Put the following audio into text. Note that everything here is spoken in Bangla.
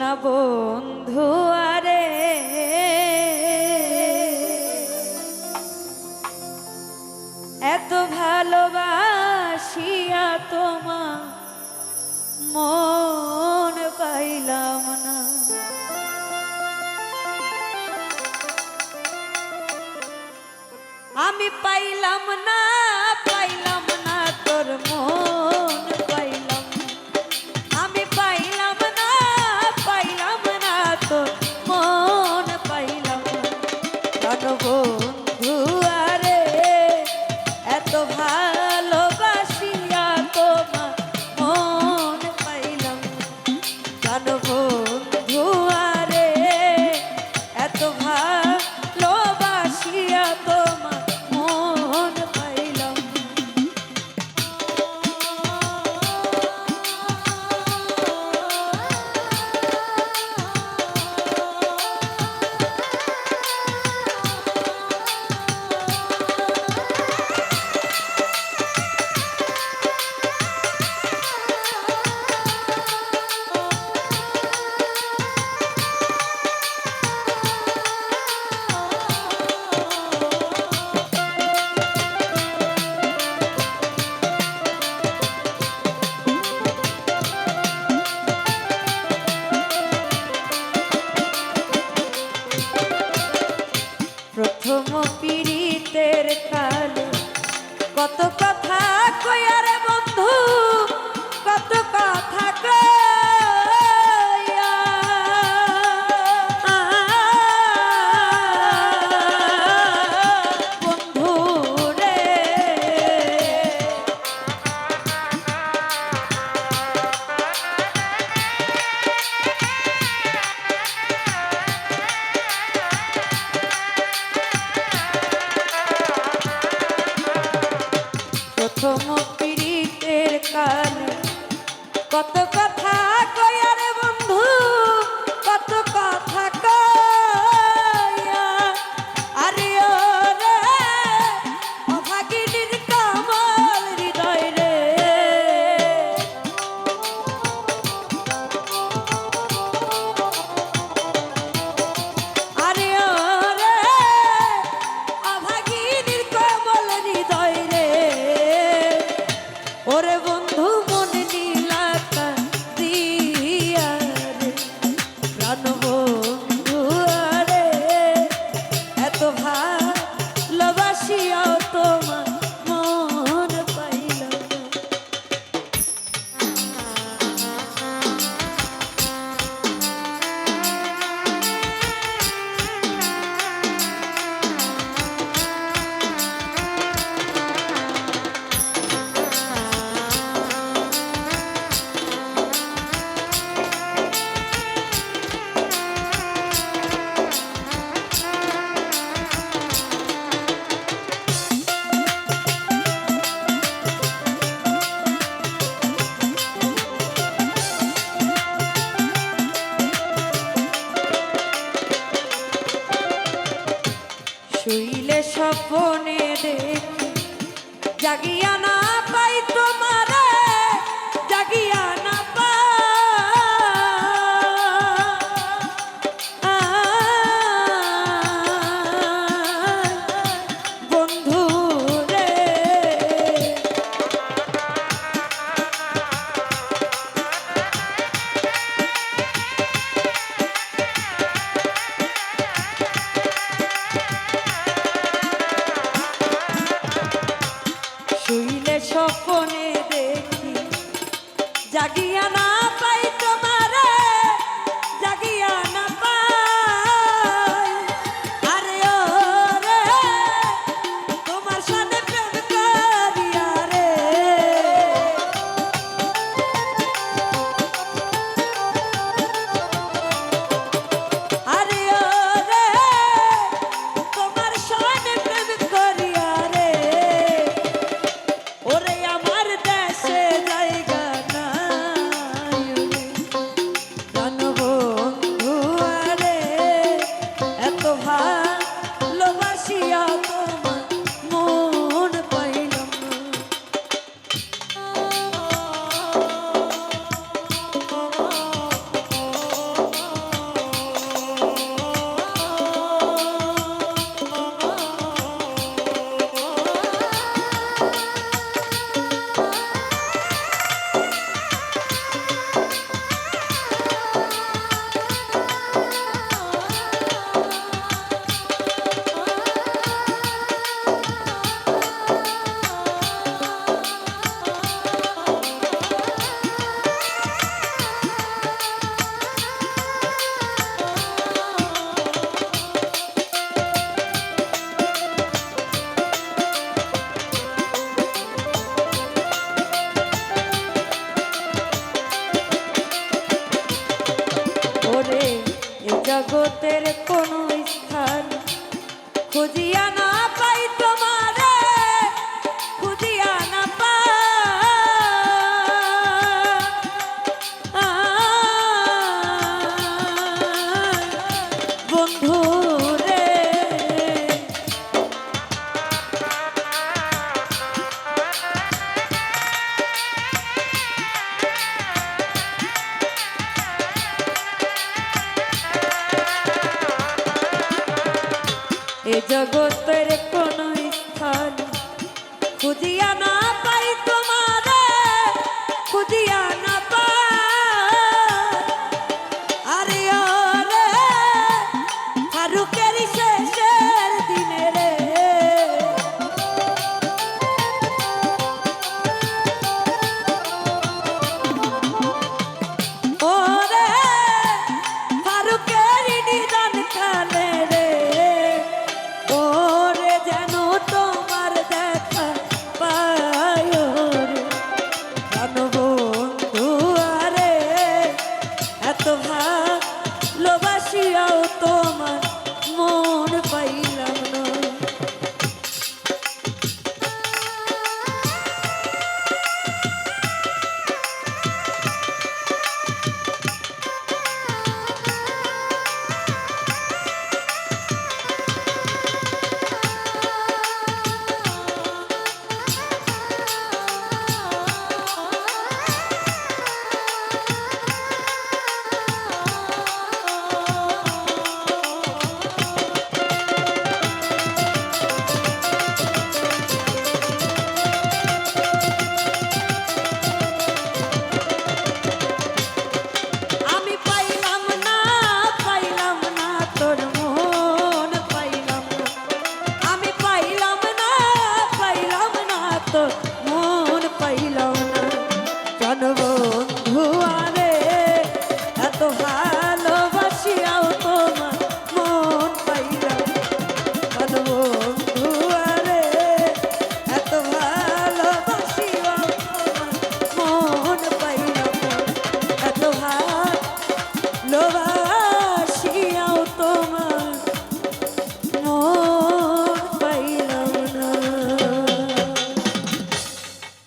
না বন্ধু আরে। এত ভালোবাসিয়া তোমা মন পাইলাম না। আমি পাইলাম না প্রথম পীড়িতের কালে। কত কথা কয়ারে বন্ধু কত কথা কয়। প্রথম পীড়িতের কত শুইলে সপনে দেখি। জাগিয়া না লাগিয়া জগতের কোন স্থান খুঁজিয়া এ জগতের কোন স্থান খুঁজিয়া না পাই তোমারে খুঁজিয়া 的